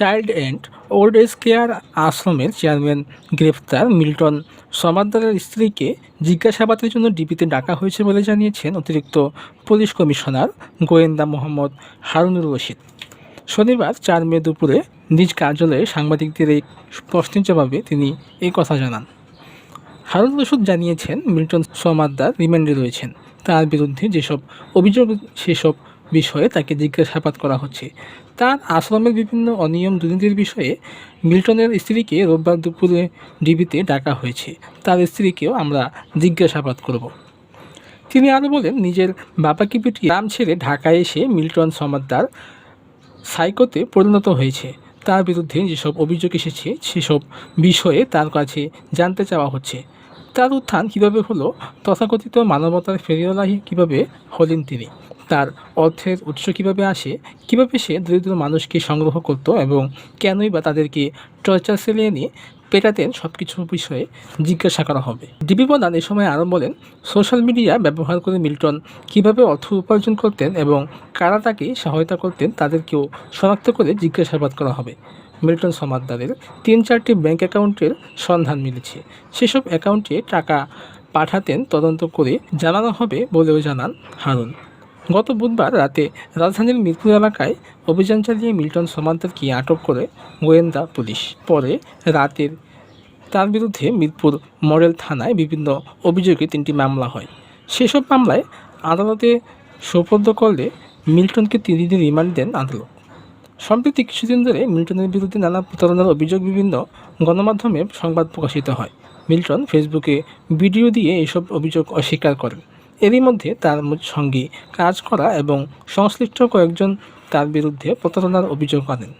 Child and old age care আশ্রমের chairman গ্রেফতার Milton. সমাদ্দারের স্ত্রীকে জিজ্ঞাসাবাদের জন্য ডিপিতে ডাকা হয়েছে বলে জানিয়েছেন অতিরিক্ত পুলিশ কমিশনার গোয়েন্দা মোহাম্মদ হারুনুর রশিদ। শনিবার চার মে দুপুরে নিজ কার্যালয়ে সাংবাদিকদের এই প্রশ্নের জবাবে তিনি এই কথা জানান। হারুন রশিদ জানিয়েছেন, মিল্টন সমাদ্দার রিমান্ডে রয়েছেন। তার বিরুদ্ধে যেসব অভিযোগ, সেসব বিষয়ে তাকে জিজ্ঞাসাবাদ করা হচ্ছে। তার আশ্রমের বিভিন্ন অনিয়ম দুর্নীতির বিষয়ে মিল্টনের স্ত্রীকে রোববার দুপুরে ডিবিতে ডাকা হয়েছে। তার স্ত্রীকেও আমরা জিজ্ঞাসাবাদ করব। তিনি আরও বলেন, নিজের বাবাকে পিটিয়ে গ্রাম ছেড়ে ঢাকায় এসে মিল্টন সমাদ্দার সাইকোতে পরিণত হয়েছে। তার বিরুদ্ধে যেসব অভিযোগ এসেছে, সেসব বিষয়ে তার কাছে জানতে চাওয়া হচ্ছে। তার উত্থান কীভাবে হলো, তথাকথিত মানবতার ফেরিওয়ালা কীভাবে হলেন তিনি? তার অর্থের উৎস কীভাবে আসে, কীভাবে সে দরিদ্র মানুষকে সংগ্রহ করত এবং কেনই বা তাদেরকে টর্চার সেলে নিয়ে পেটাতেন সব কিছু বিষয়ে জিজ্ঞাসা করা হবে। ডিবি প্রধান এ সময় আরও বলেন সোশ্যাল মিডিয়া ব্যবহার করে মিল্টন কীভাবে অর্থ উপার্জন করতেন এবং কারা তাকে সহায়তা করতেন তাদেরকেও শনাক্ত করে জিজ্ঞাসাবাদ করা হবে। মিল্টন সমাদ্দারের তিন চারটি ব্যাংক অ্যাকাউন্টের সন্ধান মিলেছে। সেসব অ্যাকাউন্টে টাকা পাঠাতেন তদন্ত করে জানানো হবে বলেও জানান হারুন। গত বুধবার রাতে রাজধানীর মিরপুর এলাকায় অভিযান চালিয়ে মিল্টন সমান্তরকে আটক করে গোয়েন্দা পুলিশ। পরে রাতের তার বিরুদ্ধে মিরপুর মডেল থানায় বিভিন্ন অভিযোগে তিনটি মামলা হয়। সেসব মামলায় আদালতে সোপর্দ করলে মিল্টনকে তিন দিনের রিমান্ড দেন আদালত। সম্প্রতি কিছুদিন ধরে মিল্টনের বিরুদ্ধে নানা প্রতারণার অভিযোগ বিভিন্ন গণমাধ্যমে সংবাদ প্রকাশিত হয়। মিল্টন ফেসবুকে ভিডিও দিয়ে এসব অভিযোগ অস্বীকার করেন। এরই মধ্যে তার সঙ্গে কাজ করা এবং সংশ্লিষ্ট কয়েকজন তার বিরুদ্ধে প্রতারণার অভিযোগ আনেন।